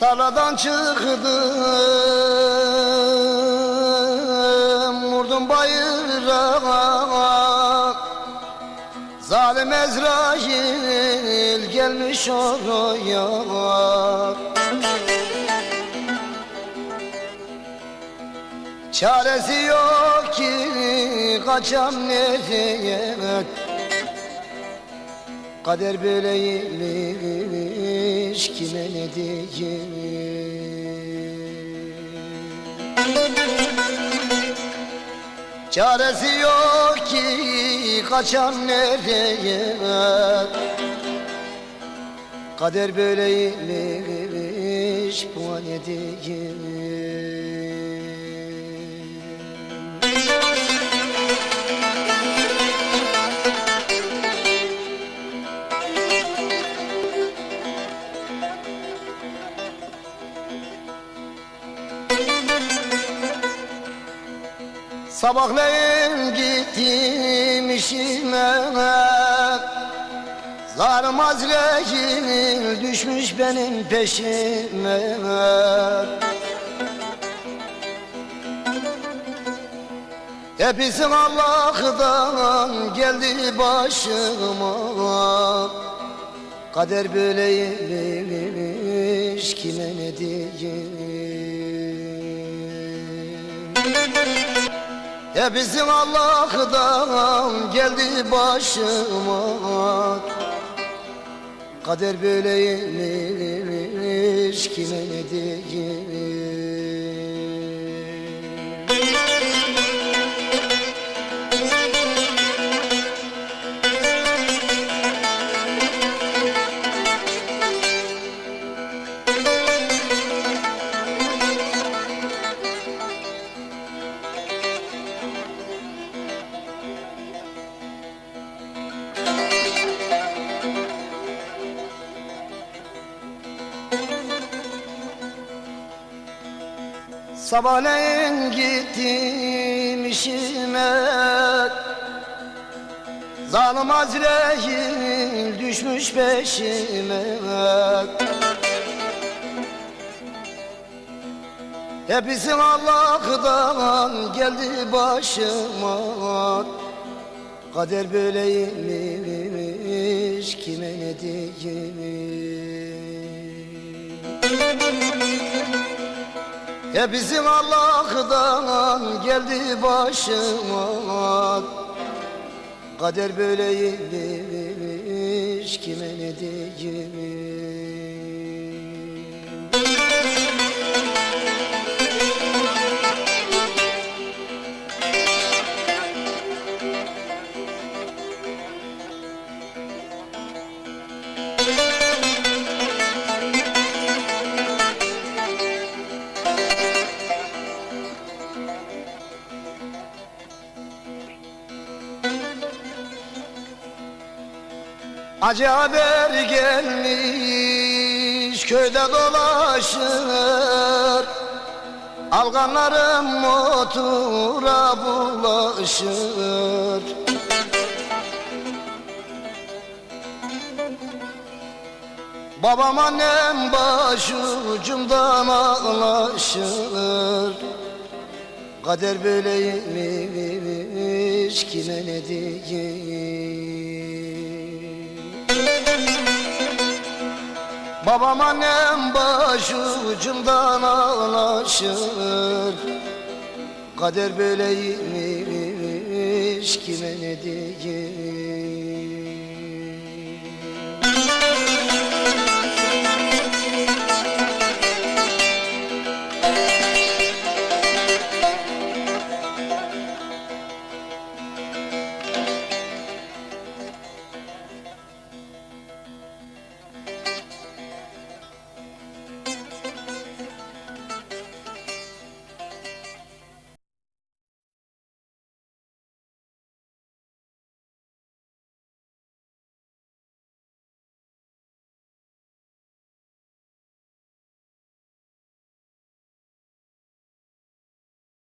Tarladan çıktım Vurdum bayrağa. Zalim Ezrail gelmiş oraya. Çaresi yok ki kaçam nereye Kader böyleymiş diyeyim Çaresi yok ki kaçam nereye? Kader böyleymiş bu ne diyeyim Sabahleyin gittim işime. Zarım Azrail düşmüş benim peşime. Hepsi Allah'tan geldi başıma. Kader böyleymiş kime ne diyeyim Hepsi Allah'tan geldi başıma. Kader böyleymiş kime ne diyeyim Sabahleyin gittim işime. Zalim Azrail düşmüş peşime. Hepsi Allah'tan geldi başıma. Kader böyleymiş kime ne diyeyim Hepsi Allah'tan geldi başıma. Kader böyleymiş kime ne diyeyim Acı haber gelmiş köyde dolaşır. Alganlarım motora bulaşır. Babam annem başucumdan ağlaşır. Kader böyleymiş kime ne diyeyim Babam annem başucumdan ağlaşır Kader böyleymiş kime ne diyeyim